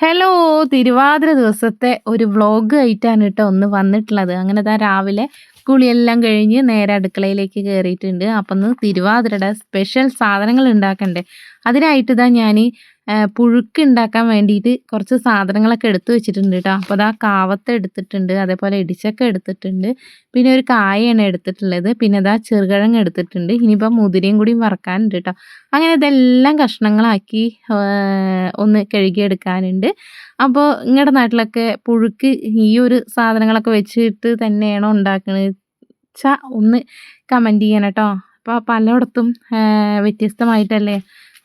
Hello Thiruvathira ദിവസത്തെ ഒരു vlog ആയിട്ടാണ് കേട്ടോ ഒന്ന് വന്നിട്ടുള്ളത്. അങ്ങനെ ദാ രാവിലെ കുളിയെല്ലാം കഴിഞ്ഞ് നേരെ അടുക്കളയിലേക്ക് കയറിയിട്ടുണ്ട് അപ്പം തിരുവാതിരയുടെ സ്പെഷ്യൽ സാധനങ്ങൾ ഉണ്ടാക്കണ്ടേ. അതിനായിട്ട് ഇതാ ഞാൻ പുഴുക്ക് ഉണ്ടാക്കാൻ വേണ്ടിയിട്ട് കുറച്ച് സാധനങ്ങളൊക്കെ എടുത്തു വെച്ചിട്ടുണ്ട് കേട്ടോ അപ്പോൾ അതാ കാവത്ത് എടുത്തിട്ടുണ്ട് അതേപോലെ ഇടിച്ചൊക്കെ എടുത്തിട്ടുണ്ട്. പിന്നെ ഒരു കായയാണ് എടുത്തിട്ടുള്ളത്. പിന്നെ അതാ ചെറുകിഴങ്ങ് എടുത്തിട്ടുണ്ട്. ഇനിയിപ്പോൾ മുതിരയും കൂടി വറക്കാനുണ്ട് കേട്ടോ അങ്ങനെ ഇതെല്ലാം കഷ്ണങ്ങളാക്കി ഒന്ന് കഴുകിയെടുക്കാനുണ്ട്. അപ്പോൾ നിങ്ങളുടെ നാട്ടിലൊക്കെ പുഴുക്ക് ഈ ഒരു സാധനങ്ങളൊക്കെ വെച്ചിട്ട് തന്നെയാണോ ഉണ്ടാക്കുന്നത് വെച്ചാൽ ഒന്ന് കമന്റ് ചെയ്യണം കേട്ടോ അപ്പോൾ പലയിടത്തും വ്യത്യസ്തമായിട്ടല്ലേ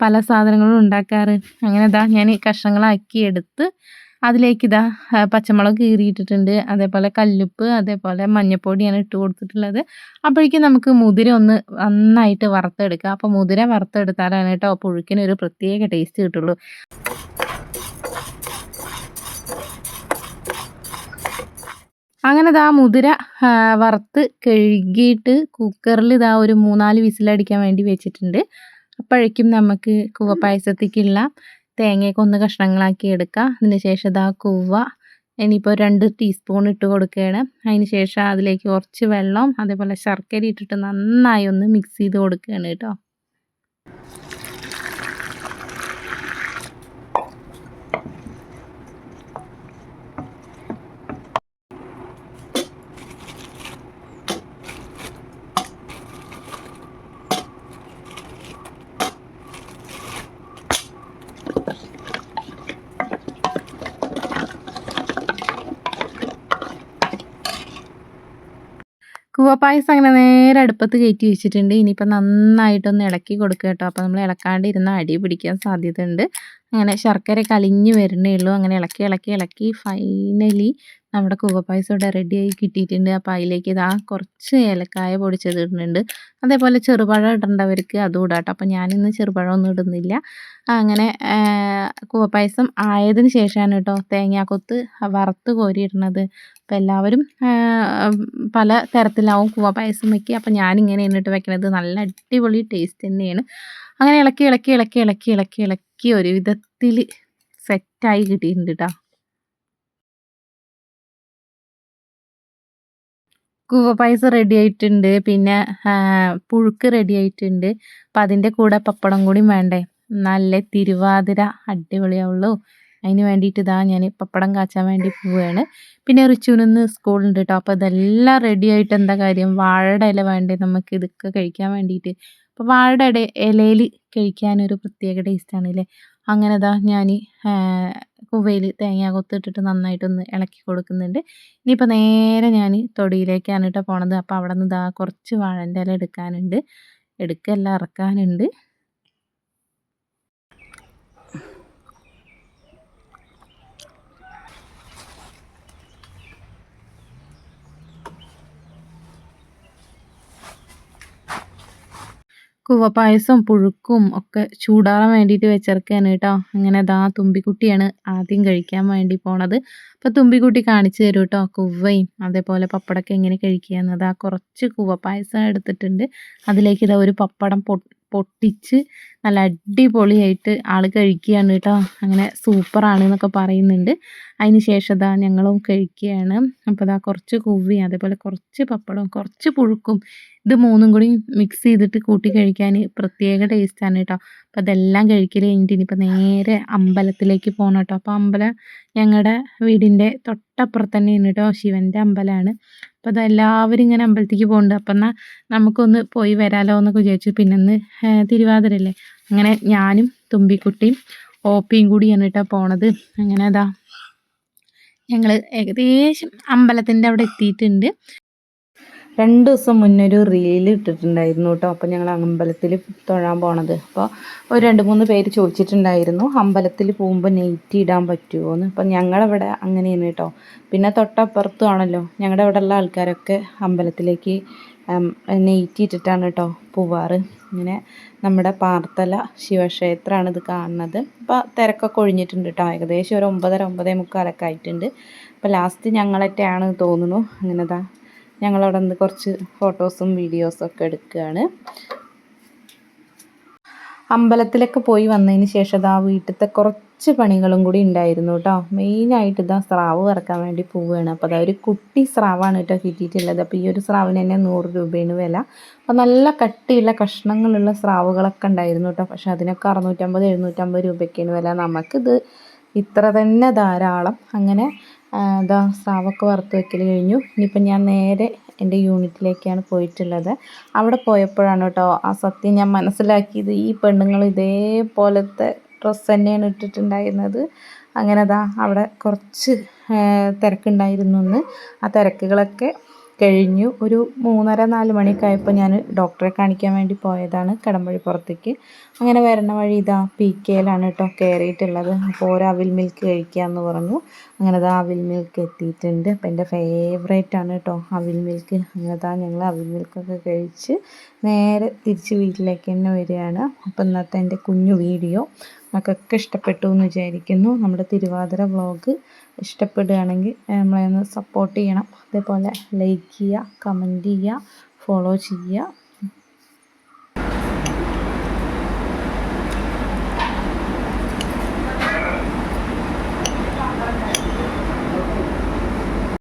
പല സാധനങ്ങളും ഉണ്ടാക്കാറ്. അങ്ങനെ ഇതാ ഞാൻ കഷ്ണങ്ങളാക്കി എടുത്ത് അതിലേക്ക് ഇതാ പച്ചമുളക് കീറിയിട്ടിട്ടുണ്ട്. അതേപോലെ കല്ലുപ്പ് അതേപോലെ മഞ്ഞപ്പൊടിയാണ് ഇട്ട് കൊടുത്തിട്ടുള്ളത്. അപ്പോഴേക്കും നമുക്ക് മുതിര ഒന്ന് നന്നായിട്ട് വറുത്തെടുക്കുക അപ്പോൾ മുതിര വറുത്തെടുത്താലാണ് കേട്ടോ പുഴുക്കിന് ഒരു പ്രത്യേക ടേസ്റ്റ് കിട്ടുള്ളൂ. അങ്ങനെ ഇതാ മുതിര വറുത്ത് കഴുകിയിട്ട് കുക്കറിൽ ഇതാ ഒരു മൂന്നാൽ വിസിലടിക്കാൻ വേണ്ടി വെച്ചിട്ടുണ്ട്. അപ്പോഴേക്കും നമുക്ക് കൂവ പായസത്തേക്കുള്ള തേങ്ങയൊക്കെ ഒന്ന് കഷ്ണങ്ങളാക്കി എടുക്കാം. അതിന് ശേഷം ഇതാ കൂവ. ഇനിയിപ്പോൾ രണ്ട് ടീസ്പൂൺ ഇട്ട് കൊടുക്കുകയാണ്. അതിന് ശേഷം അതിലേക്ക് കുറച്ച് വെള്ളം അതേപോലെ ശർക്കര ഇട്ടിട്ട് നന്നായി ഒന്ന് മിക്സ് ചെയ്ത് കൊടുക്കുകയാണ് കേട്ടോ. കൂവപ്പായസം അങ്ങനെ നേരെ അടുപ്പത്ത് കയറ്റി വെച്ചിട്ടുണ്ട്. ഇനിയിപ്പോൾ നന്നായിട്ടൊന്ന് ഇളക്കി കൊടുക്കുക കേട്ടോ. അപ്പോൾ നമ്മൾ ഇളക്കാണ്ട് ഇരുന്ന് അടി പിടിക്കാൻ സാധ്യതയുണ്ട്. അങ്ങനെ ശർക്കര കലിഞ്ഞ് വരണേ ഉള്ളൂ. അങ്ങനെ ഇളക്കി ഇളക്കി ഇളക്കി. ഫൈനലി നമ്മുടെ കൂവപ്പായസം ഇവിടെ റെഡിയായി കിട്ടിയിട്ടുണ്ട്. അപ്പോൾ അതിലേക്ക് ഇതാ കുറച്ച് ഏലക്കായ പൊടിച്ചത് ഇടുന്നുണ്ട്. അതേപോലെ ചെറുപഴം ഇടേണ്ടവർക്ക് അതും ഇടാട്ടോ അപ്പം ഞാനിന്ന് ചെറുപഴം ഒന്നും ഇടുന്നില്ല. അങ്ങനെ കൂവപ്പായസം ആയതിന് ശേഷമാണ് കേട്ടോ തേങ്ങാക്കൊത്ത് വറുത്ത് കോരി ഇടുന്നത്. അപ്പോൾ എല്ലാവരും പല തരത്തിലാവും കൂവപ്പായസം വയ്ക്കുക അപ്പോൾ ഞാനിങ്ങനെ എന്നിട്ട് വെക്കുന്നത് നല്ല അടിപൊളി ടേസ്റ്റ് തന്നെയാണ്. അങ്ങനെ ഇളക്കി ഇളക്കി ഇളക്കി ഇളക്കി ഇളക്കി ഇളക്കി ഒരു വിധത്തിൽ സെറ്റായി കിട്ടിയിട്ടുണ്ട് കേട്ടോ. കൂവ പായസം റെഡി ആയിട്ടുണ്ട്. പിന്നെ പുഴുക്ക് റെഡി ആയിട്ടുണ്ട്. അപ്പം അതിന്റെ കൂടെ പപ്പടം കൂടി വേണ്ടേ? നല്ല തിരുവാതിര അടിപൊളിയാവുള്ളൂ. അതിന് വേണ്ടിയിട്ട് ഇതാ ഞാൻ പപ്പടം കാച്ചാൻ വേണ്ടി പോവുകയാണ് പിന്നെ റിച്ചുവിനൊന്ന് സ്കൂളുണ്ട് കേട്ടോ അപ്പോൾ ഇതെല്ലാം റെഡി ആയിട്ട് എന്താ കാര്യം? വാഴയുടെ ഇല വേണ്ടേ നമുക്ക് ഇതൊക്കെ കഴിക്കാൻ വേണ്ടിയിട്ട്? അപ്പോൾ വാഴയുടെ ഇലയിൽ കഴിക്കാനൊരു പ്രത്യേക ടേസ്റ്റാണ് അല്ലേ അങ്ങനെ ഇതാ ഞാൻ കുവയിൽ തേങ്ങ കൊത്തിട്ടിട്ട് നന്നായിട്ടൊന്ന് ഇളക്കി കൊടുക്കുന്നുണ്ട്. ഇനിയിപ്പോൾ നേരെ ഞാൻ തൊടിയിലേക്കാണ് കേട്ടോ പോണത്. അപ്പോൾ അവിടെ നിന്ന് ഇതാ കുറച്ച് വാഴന്റെ ഇല എടുക്കാനുണ്ട്. എടുക്കല്ല ഇറക്കാനുണ്ട്. കൂവപ്പായസം പുഴുക്കും ഒക്കെ ചൂടാറാൻ വേണ്ടിയിട്ട് വെച്ചിറക്കുകയാണ് കേട്ടോ. അങ്ങനെ ദാ തുമ്പിക്കുട്ടിയാണ് ആദ്യം കഴിക്കാൻ വേണ്ടി പോണത്. അപ്പോൾ തുമ്പിക്കുട്ടി കാണിച്ചു തരും കേട്ടോ കുവ്വയും അതേപോലെ പപ്പടമൊക്കെ എങ്ങനെ കഴിക്കുക എന്നത് ആ കുറച്ച് പായസം എടുത്തിട്ടുണ്ട്. അതിലേക്ക് ഇതാ ഒരു പപ്പടം പൊട്ടിച്ച് നല്ല അടിപൊളിയായിട്ട് ആൾ കഴിക്കുകയാണ് കേട്ടോ. അങ്ങനെ സൂപ്പറാണ് എന്നൊക്കെ പറയുന്നുണ്ട്. അതിന് ശേഷം ഇതാ ഞങ്ങളും കഴിക്കുകയാണ്. അപ്പോൾ ഇതാ കുറച്ച് കുവ്വി അതേപോലെ കുറച്ച് പപ്പടവും കുറച്ച് പുഴുക്കും ഇത് മൂന്നും കൂടി മിക്സ് ചെയ്തിട്ട് കൂട്ടി കഴിക്കാൻ പ്രത്യേക ടേസ്റ്റാണ് കേട്ടോ. അപ്പോൾ അതെല്ലാം കഴിക്കൽ കഴിഞ്ഞിട്ട് ഇനിയിപ്പോൾ നേരെ അമ്പലത്തിലേക്ക് പോകണം കേട്ടോ. അപ്പോൾ അമ്പലം ഞങ്ങളുടെ വീടിന്റെ തൊട്ടപ്പുറത്ത് തന്നെയാണ് കേട്ടോ ശിവന്റെ അമ്പലമാണ് അപ്പോൾ അത് എല്ലാവരും ഇങ്ങനെ അമ്പലത്തേക്ക് പോകുന്നുണ്ട് അപ്പം എന്നാൽ നമുക്കൊന്ന് പോയി വരാലോ എന്നൊക്കെ വിചാരിച്ചു. പിന്നെ ഒന്ന് തിരുവാതിരല്ലേ അങ്ങനെ ഞാനും തുമ്പിക്കുട്ടിയും ഓപ്പിയും കൂടി എന്നിട്ടാണ് പോണത്. അങ്ങനെ അതാ ഞങ്ങൾ ഏകദേശം അമ്പലത്തിന്റെ അവിടെ എത്തിയിട്ടുണ്ട്. രണ്ട് ദിവസം മുന്നേ ഒരു റീൽ ഇട്ടിട്ടുണ്ടായിരുന്നു കേട്ടോ അപ്പോൾ ഞങ്ങൾ അമ്പലത്തിൽ തൊഴാൻ പോണത്. അപ്പോൾ ഒരു രണ്ട് മൂന്ന് പേര് ചോദിച്ചിട്ടുണ്ടായിരുന്നു അമ്പലത്തിൽ പോകുമ്പോൾ നെയ്റ്റ് ഇടാൻ പറ്റുമോ എന്ന് അപ്പം ഞങ്ങളവിടെ അങ്ങനെയാണ് കേട്ടോ പിന്നെ തൊട്ടപ്പുറത്തും ആണല്ലോ ഞങ്ങളുടെ അവിടെ ഉള്ള ആൾക്കാരൊക്കെ അമ്പലത്തിലേക്ക് നെയ്റ്റ് ഇട്ടിട്ടാണ് കേട്ടോ പോവാറ്. ഇങ്ങനെ നമ്മുടെ പാർത്തല ശിവക്ഷേത്രമാണ് ഇത് കാണുന്നത്. അപ്പോൾ തിരക്കൊക്കെ ഒഴിഞ്ഞിട്ടുണ്ട് കേട്ടോ ഏകദേശം ഒരു ഒമ്പതര ഒമ്പതേ മുക്കാലൊക്കെ ആയിട്ടുണ്ട്. അപ്പോൾ ലാസ്റ്റ് ഞങ്ങളൊക്കെയാണ് തോന്നുന്നു. അങ്ങനെതാ. ഞങ്ങളവിടെ നിന്ന് കുറച്ച് ഫോട്ടോസും വീഡിയോസും ഒക്കെ എടുക്കുകയാണ്. അമ്പലത്തിലൊക്കെ പോയി വന്നതിന് ശേഷം ആ വീട്ടിലത്തെ കുറച്ച് പണികളും കൂടി ഉണ്ടായിരുന്നു കേട്ടോ. മെയിനായിട്ട് ഇതാ സ്രാവ് വറക്കാൻ വേണ്ടി പോവുകയാണ്. അപ്പോൾ അതായത് ഒരു കുട്ടി സ്രാവാണ് കേട്ടോ കിട്ടിയിട്ടുള്ളത്. അപ്പോൾ ഈ ഒരു സ്രാവിന് തന്നെ നൂറ് രൂപയാണ് വില. അപ്പോൾ നല്ല കട്ടിയുള്ള കഷ്ണങ്ങളുള്ള സ്രാവുകളൊക്കെ ഉണ്ടായിരുന്നു കേട്ടോ. പക്ഷേ അതിനൊക്കെ അറുന്നൂറ്റമ്പത് എഴുന്നൂറ്റമ്പത് രൂപയ്ക്കാണ് വില. നമുക്കിത് ഇത്ര തന്നെ ധാരാളം. അങ്ങനെ ആ, ഇതാ സ്രാവൊക്കെ വറുത്ത് വയ്ക്കൽ കഴിഞ്ഞു. ഇനിയിപ്പം ഞാൻ നേരെ എന്റെ യൂണിറ്റിലേക്കാണ് പോയിട്ടുള്ളത്. അവിടെ പോയപ്പോഴാണ് കേട്ടോ ആ സത്യം ഞാൻ മനസ്സിലാക്കിയത്. ഈ പെണ്ണുങ്ങൾ ഇതേപോലത്തെ ഡ്രസ്സ് തന്നെയാണ് ഇട്ടിട്ടുണ്ടായിരുന്നത്. അങ്ങനെ ദാ അവിടെ കുറച്ച് തിരക്കുണ്ടായിരുന്നു എന്ന് ആ തിരക്കുകളൊക്കെ കഴിഞ്ഞു. ഒരു മൂന്നര നാല് മണിയൊക്കെ ആയപ്പോൾ ഞാൻ ഡോക്ടറെ കാണിക്കാൻ വേണ്ടി പോയതാണ് കടമ്പഴി പുറത്തേക്ക് അങ്ങനെ വരണ വഴി ഇതാ പി കെയിലാണ് കേട്ടോ കയറിയിട്ടുള്ളത് അപ്പോൾ ഒരു അവിൽ മിൽക്ക് കഴിക്കാമെന്ന് പറഞ്ഞു. അങ്ങനെ ദാ അവിൽ മിൽക്ക് എത്തിയിട്ടുണ്ട്. അപ്പോൾ എന്റെ ഫേവറേറ്റ് ആണ് കേട്ടോ അവിൽ മിൽക്ക്. അങ്ങനെ ദാ ഞങ്ങൾ അവിൽ മിൽക്കൊക്കെ കഴിച്ച് നേരെ തിരിച്ച് വീട്ടിലേക്ക് തന്നെ വരികയാണ്. അപ്പോൾ ഇന്നത്തെ എന്റെ കുഞ്ഞു വീഡിയോ. നിങ്ങൾക്കൊക്കെ ഇഷ്ടപ്പെട്ടു എന്ന് വിചാരിക്കുന്നു. നമ്മുടെ തിരുവാതിര വ്ളോഗ് ഇഷ്ടപ്പെടുകയാണെങ്കിൽ നമ്മളെ ഒന്ന് സപ്പോർട്ട് ചെയ്യണം. അതേപോലെ ലൈക്ക് ചെയ്യുക കമന്റ് ചെയ്യുക ഫോളോ ചെയ്യുക.